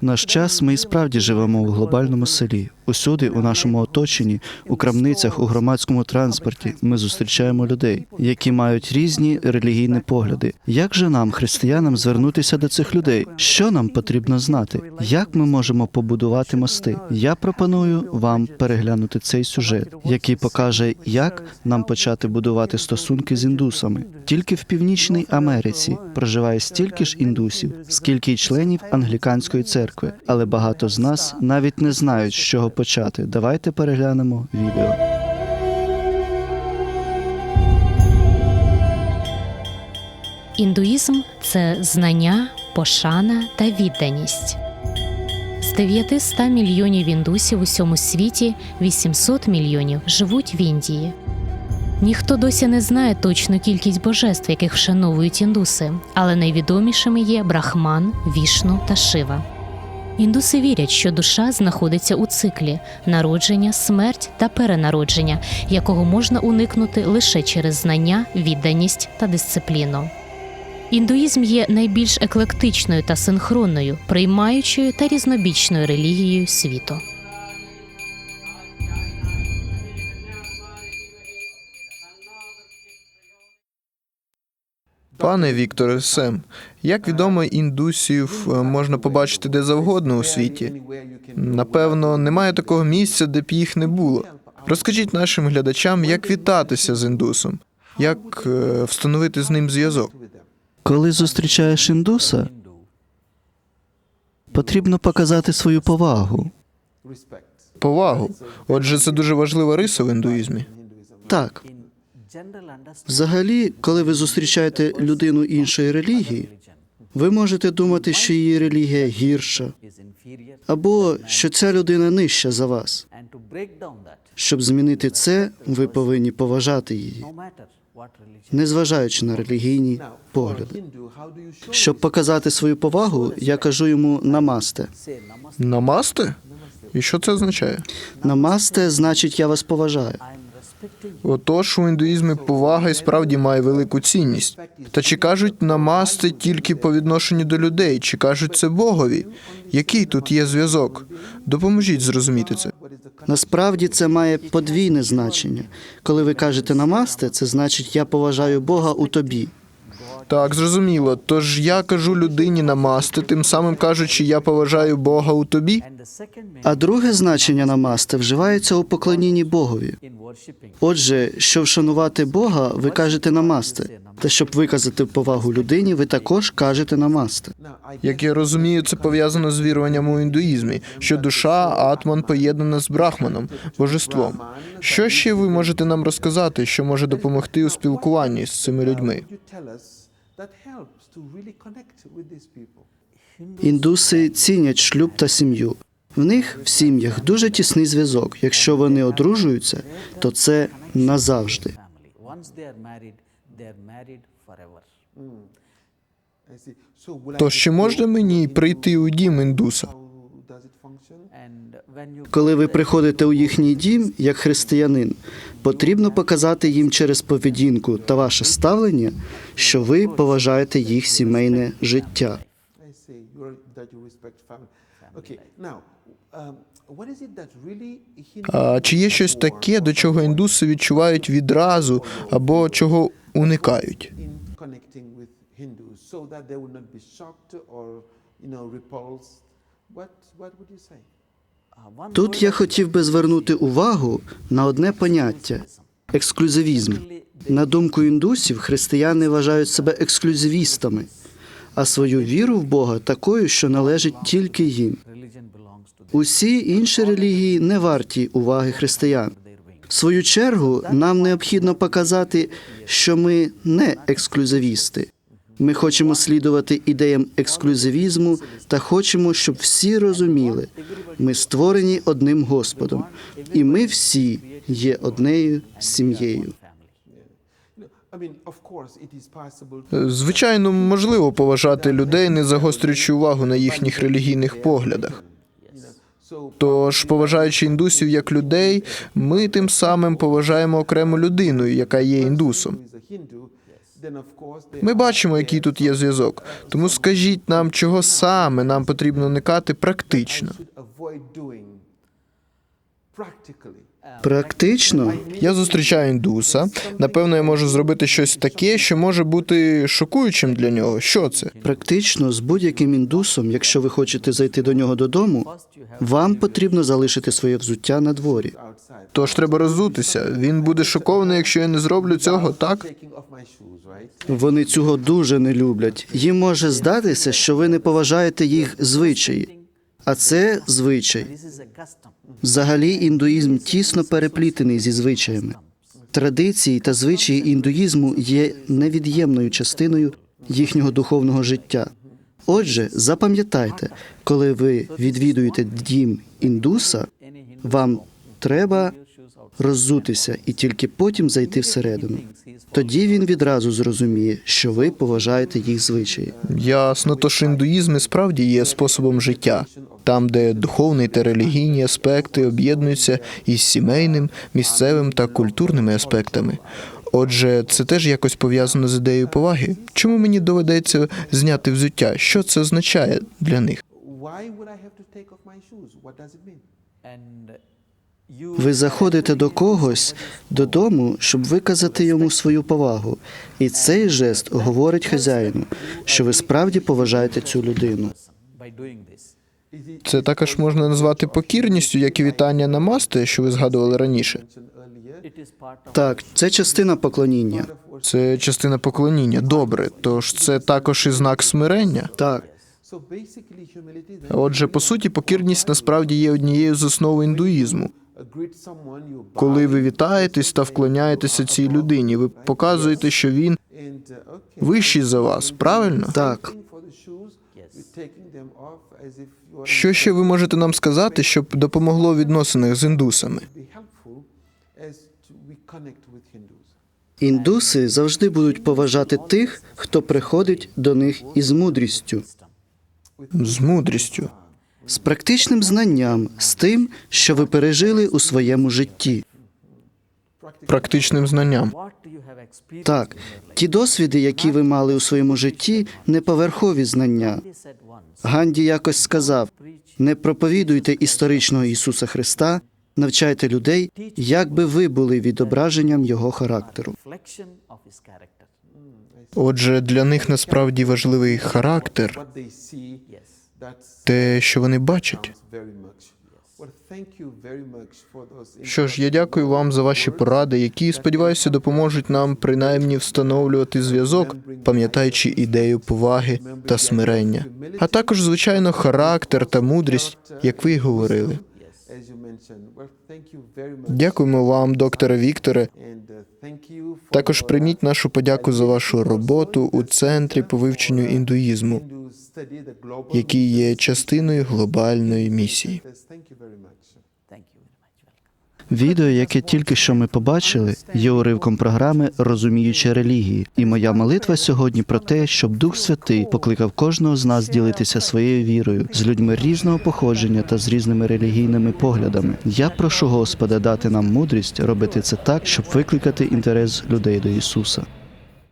В наш час ми і справді живемо у глобальному селі. Усюди, у нашому оточенні, у крамницях, у громадському транспорті, ми зустрічаємо людей, які мають різні релігійні погляди. Як же нам, християнам, звернутися до цих людей? Що нам потрібно знати? Як ми можемо побудувати мости? Я пропоную вам переглянути цей сюжет, який покаже, як нам почати будувати стосунки з індусами. Тільки в північній Америці проживає стільки ж індусів, скільки й членів англіканської церкви, але багато з нас навіть не знають, з чого почати. Давайте переглянемо відео. Індуїзм це знання, пошана та відданість. З 900 мільйонів індусів у всьому світі 800 мільйонів живуть в Індії. Ніхто досі не знає точну кількість божеств, яких вшановують індуси, але найвідомішими є Брахман, Вішну та Шива. Індуси вірять, що душа знаходиться у циклі народження, смерть та перенародження, якого можна уникнути лише через знання, відданість та дисципліну. Індуїзм є найбільш еклектичною та синхронною, приймаючою та різнобічною релігією світу. Пане Вікторе Сем, як відомо, індусів е, можна побачити де завгодно у світі. Напевно, немає такого місця, де б їх не було. Розкажіть нашим глядачам, як вітатися з індусом, як е, встановити з ним зв'язок. Коли зустрічаєш індуса, потрібно показати свою повагу. Повагу. Отже, це дуже важлива риса в індуїзмі. Так, взагалі, коли ви зустрічаєте людину іншої релігії, ви можете думати, що її релігія гірша, або що ця людина нижча за вас. Щоб змінити це, ви повинні поважати її, незважаючи на релігійні погляди. Щоб показати свою повагу, я кажу йому намасте. Намасти? І що це означає? Намасте значить я вас поважаю. Отож, у індуїзмі повага і справді має велику цінність. Та чи кажуть намасти тільки по відношенню до людей, чи кажуть це Богові? Який тут є зв'язок? Допоможіть зрозуміти це. Насправді це має подвійне значення. Коли ви кажете намасте, це значить я поважаю Бога у тобі. Так, зрозуміло. Тож я кажу людині намасти, тим самим кажучи, я поважаю Бога у тобі. А друге значення намасте вживається у поклонінні Богові. Отже, щоб вшанувати Бога, ви кажете намасте. Та щоб виказати повагу людині, ви також кажете намасте. Як я розумію, це пов'язано з віруванням у індуїзмі, що душа атман поєднана з брахманом, божеством. Що ще ви можете нам розказати, що може допомогти у спілкуванні з цими людьми? Індуси цінять шлюб та сім'ю. В них в сім'ях дуже тісний зв'язок. Якщо вони одружуються, то це назавжди. Тож чи можна мені прийти у дім індуса? Коли ви приходите у їхній дім як християнин, потрібно показати їм через поведінку та ваше ставлення, що ви поважаєте їх сімейне життя. Um, А чи є щось таке, до чого індуси відчувають відразу або чого уникають? Тут я хотів би звернути увагу на одне поняття ексклюзивізм. На думку індусів, християни вважають себе ексклюзивістами, а свою віру в Бога такою, що належить тільки їм. Усі інші релігії не варті уваги християн. В свою чергу нам необхідно показати, що ми не ексклюзивісти. Ми хочемо слідувати ідеям ексклюзивізму та хочемо, щоб всі розуміли, ми створені одним Господом, і ми всі є однею сім'єю. Звичайно, можливо поважати людей, не загострюючи увагу на їхніх релігійних поглядах. Тож, поважаючи індусів як людей, ми тим самим поважаємо окрему людину, яка є індусом. Ми бачимо, який тут є зв'язок. Тому скажіть нам, чого саме нам потрібно уникати практично. Практично Я зустрічаю індуса. Напевно, я можу зробити щось таке, що може бути шокуючим для нього. Що це? Практично з будь-яким індусом, якщо ви хочете зайти до нього додому, вам потрібно залишити своє взуття на дворі. Тож треба роззутися. Він буде шокований, якщо я не зроблю цього, так? Вони цього дуже не люблять. Їм може здатися, що ви не поважаєте їх звичаї. А це звичай. Взагалі, індуїзм тісно переплітений зі звичаями. Традиції та звичаї індуїзму є невід'ємною частиною їхнього духовного життя. Отже, запам'ятайте, коли ви відвідуєте дім індуса, вам треба роззутися і тільки потім зайти всередину. Тоді він відразу зрозуміє, що ви поважаєте їх звичаї. Ясно, тож індуїзм і справді є способом життя, там, де духовний та релігійні аспекти об'єднуються із сімейним, місцевим та культурними аспектами. Отже, це теж якось пов'язано з ідеєю поваги. Чому мені доведеться зняти взуття? Що це означає для них? Ви заходите до когось додому, щоб виказати йому свою повагу. І цей жест говорить хазяїну, що ви справді поважаєте цю людину. Це також можна назвати покірністю, як і вітання на масте, що ви згадували раніше. Так, це частина поклоніння. Це частина поклоніння. Добре, тож це також і знак смирення. Так, Отже, по суті, покірність насправді є однією з основ індуїзму. Коли ви вітаєтесь та вклоняєтеся цій людині, ви показуєте, що він вищий за вас, правильно? так. Що ще ви можете нам сказати, щоб допомогло в відносинах з індусами? Індуси завжди будуть поважати тих, хто приходить до них із мудрістю, З мудрістю. з практичним знанням, з тим, що ви пережили у своєму житті. практичним знанням. Так, ті досвіди, які ви мали у своєму житті, не поверхові знання. Ганді якось сказав: не проповідуйте історичного Ісуса Христа, навчайте людей, як би ви були відображенням Його характеру. Отже, для них насправді важливий характер, те, що вони бачать. Що ж, я дякую вам за ваші поради, які сподіваюся допоможуть нам принаймні встановлювати зв'язок, пам'ятаючи ідею поваги та смирення, а також, звичайно, характер та мудрість, як ви й говорили. Дякуємо вам, докторе Вікторе. Uh, Також прийміть нашу подяку за вашу роботу у центрі по вивченню індуїзму, Hindu study, який є частиною глобальної місії. Відео, яке тільки що ми побачили, є уривком програми Розуміючи релігії. І моя молитва сьогодні про те, щоб Дух Святий покликав кожного з нас ділитися своєю вірою з людьми різного походження та з різними релігійними поглядами. Я прошу Господа дати нам мудрість робити це так, щоб викликати інтерес людей до Ісуса.